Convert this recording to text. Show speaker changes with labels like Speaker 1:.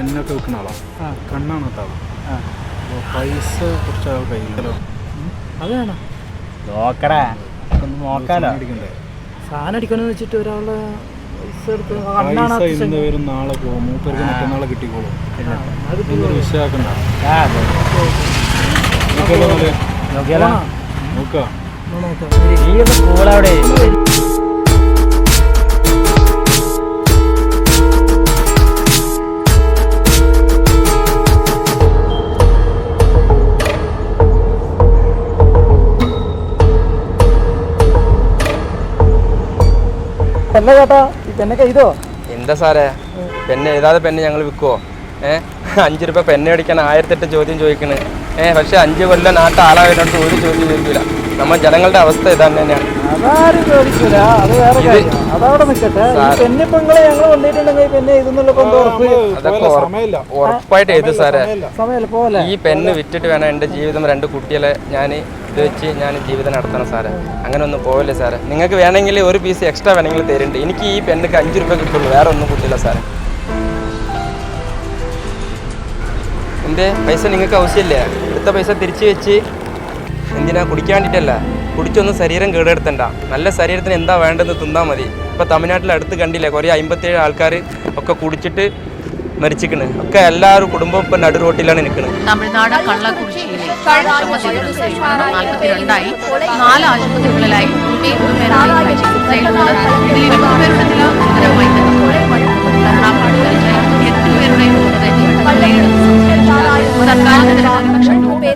Speaker 1: പെന്നൊക്കെ വെക്കുന്ന ആളാണ്
Speaker 2: ആ.
Speaker 1: കണ്ണാണ് ആൾ
Speaker 2: ആ.
Speaker 1: അപ്പോൾ പൈസ കുറച്ച് ആൾ കയ്യിലോ
Speaker 2: അത് വേണം. നോക്കടാ ഒന്ന് നോക്കാലോ. സാധനം അടിക്കണമെന്ന് വെച്ചിട്ട് ഒരാളെ പൈസ
Speaker 1: ഇന്ന് വരും നാളെ പോകും. മൂപ്പർക്ക് മറ്റന്നാളെ കിട്ടിക്കോളും. നിങ്ങൾ? നോക്കാം.
Speaker 2: നോക്കാം. കൂളവിടെ അല്ല ഈ പെണ്ണൊക്കെ ഇതോ
Speaker 3: എന്താ സാറേ? പെണ്ണ് എഴുതാതെ പെണ്ണ് ഞങ്ങൾ വിൽക്കുവോ ഏഹ് അഞ്ച് രൂപ പെണ്ണ് അടിക്കാൻ ആയിരത്തെട്ട് ചോദ്യം ചോദിക്കണേ. ഏഹ് പക്ഷെ അഞ്ച് കൊല്ലം നാട്ട ആളായതിനടുത്ത് ഒരു ചോദ്യം ചോദിക്കില്ല നമ്മൾ ജനങ്ങളുടെ അവസ്ഥ ഇതാണ് തന്നെയാണ്.
Speaker 2: അതാരും ചോദിക്കൂല. അത് വേറെ കാര്യം. അതവിടെ നിൽക്കട്ടെ ഞങ്ങൾ പിന്നെ ഉറപ്പ്
Speaker 3: ഉറപ്പായിട്ട് എഴുതും സാറേ.
Speaker 2: സമയമല്ല. പോലെ
Speaker 3: ഈ പെണ്ണ് വിറ്റിട്ട് വേണം എന്റെ ജീവിതം രണ്ട് കുട്ടികളെ ഞാൻ ഇത് വെച്ച് ഞാൻ ജീവിതം നടത്തണം സാറേ. അങ്ങനെ ഒന്നും പോവില്ല സാറേ? നിങ്ങൾക്ക് വേണമെങ്കിൽ ഒരു പീസ് എക്സ്ട്രാ വേണമെങ്കിൽ തരുന്നുണ്ട് എനിക്ക് ഈ പെണ്ണിക്ക് അഞ്ച് രൂപ കിട്ടുള്ളൂ. വേറെ ഒന്നും കിട്ടില്ല സാറേ. എന്റെ പൈസ നിങ്ങൾക്ക് ആവശ്യമില്ലേ? എടുത്ത പൈസ തിരിച്ചു വെച്ച് എന്തിനാ കുടിക്കാണ്ടിട്ടല്ല? കുടിച്ചൊന്നും ശരീരം കേടെടുത്തണ്ട. നല്ല ശരീരത്തിന് എന്താ വേണ്ടതെന്ന് തിന്നാൽ മതി. ഇപ്പോൾ തമിഴ്നാട്ടിൽ അടുത്ത് കണ്ടില്ലേ കുറേ അമ്പത്തേഴ് ആൾക്കാർ ഒക്കെ കുടിച്ചിട്ട് മരിച്ചിക്കണ് ഒക്കെ എല്ലാവരും കുടുംബം ഇപ്പം നടു റോട്ടിലാണ് നിൽക്കുന്നത്
Speaker 4: തമിഴ്നാട് കള്ളക്കുറിശ്ശിയിലെ നാല് ആശുപത്രികളിലായി.